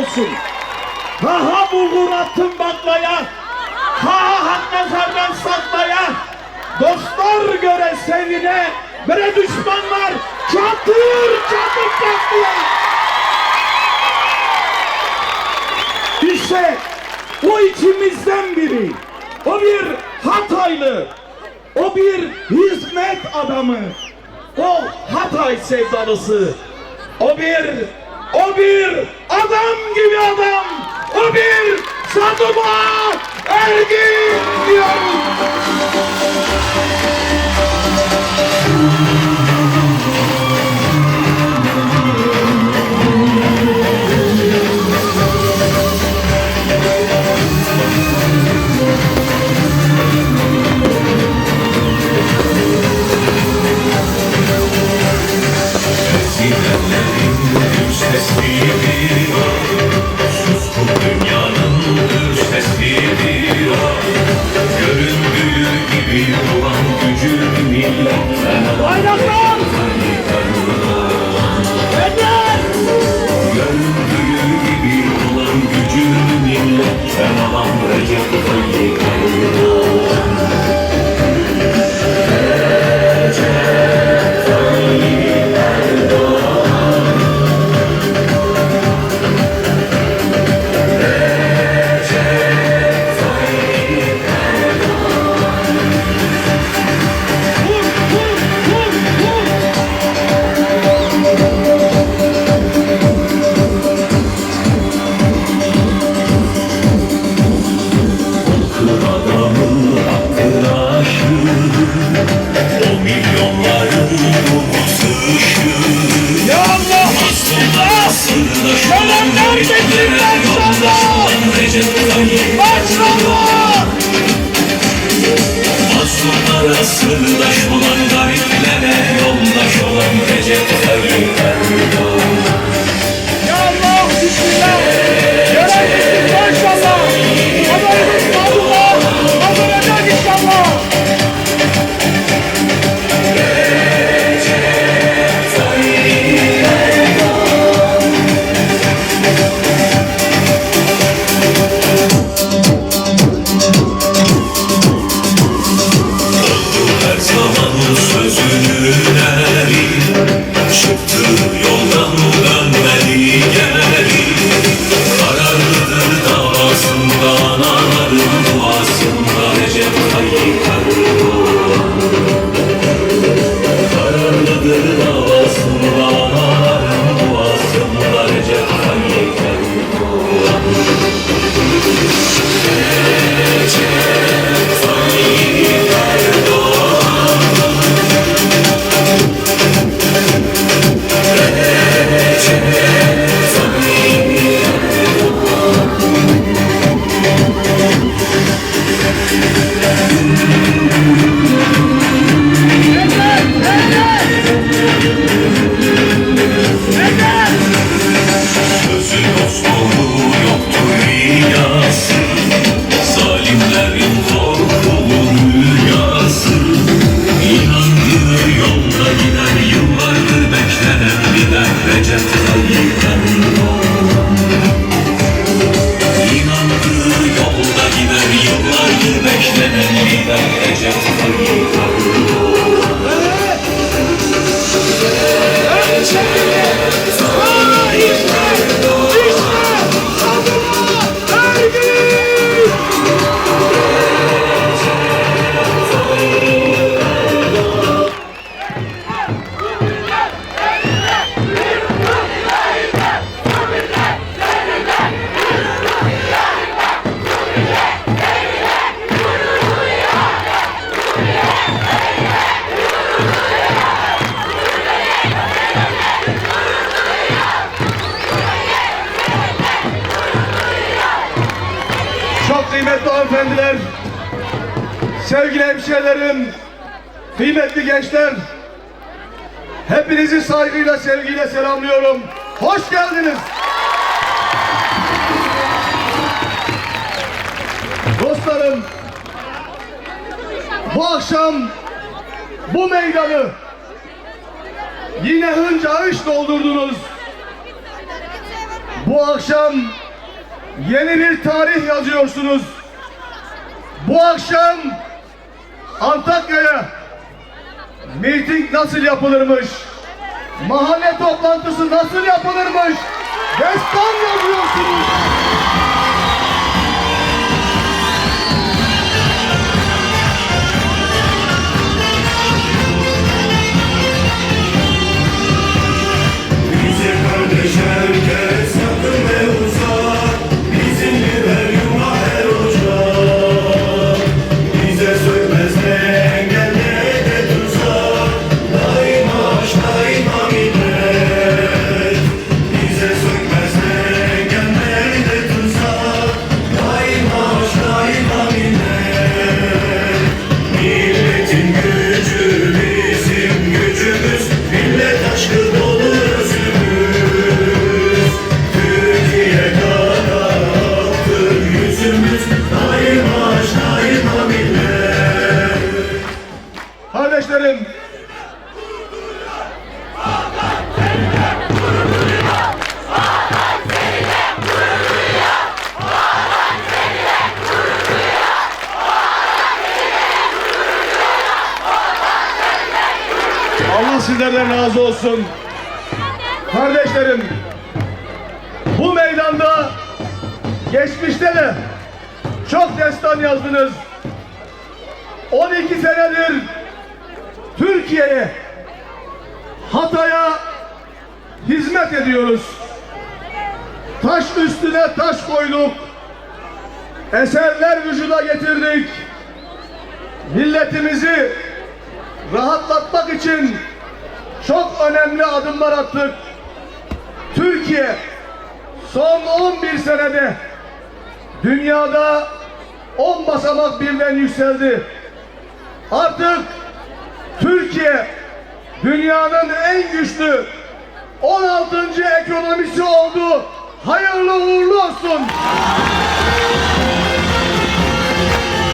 olsun. Ha ha bulgur attım baklaya. Ha ha nazardan saklaya. Dostlar göre sevine. Bire düşmanlar çatır çatır patlaya. İşte o içimizden biri. O bir Hataylı. O bir hizmet adamı. O Hatay sevdalısı. O bir, o bir adam gibi adam. O bir Sadıma Ergin diyorum. Aslında bekliyor yoldaş inşallah. olan Recep Tayyip Maşallah! Mazlumlara sırdaş olan gariplere yoldaş olan Recep Tayyip 네. Çok kıymetli hanımefendiler, sevgili hemşehrilerim, kıymetli gençler, hepinizi saygıyla, sevgiyle selamlıyorum. Hoş geldiniz. Dostlarım, bu akşam bu meydanı yine hınca hış doldurdunuz. Bu akşam yeni bir tarih yazıyorsunuz. Bu akşam Antakya'ya miting nasıl yapılırmış? Mahalle toplantısı nasıl yapılırmış? Destan yazıyorsunuz. Allah sizlerden razı olsun. Kardeşlerim, bu meydanda geçmişte de çok destan yazdınız. 12 senedir Türkiye'ye, Hatay'a hizmet ediyoruz. Taş üstüne taş koyduk. Eserler vücuda getirdik. Milletimizi rahatlatmak için çok önemli adımlar attık. Türkiye son 11 senede dünyada 10 basamak birden yükseldi. Artık Türkiye dünyanın en güçlü 16. ekonomisi oldu. Hayırlı uğurlu olsun.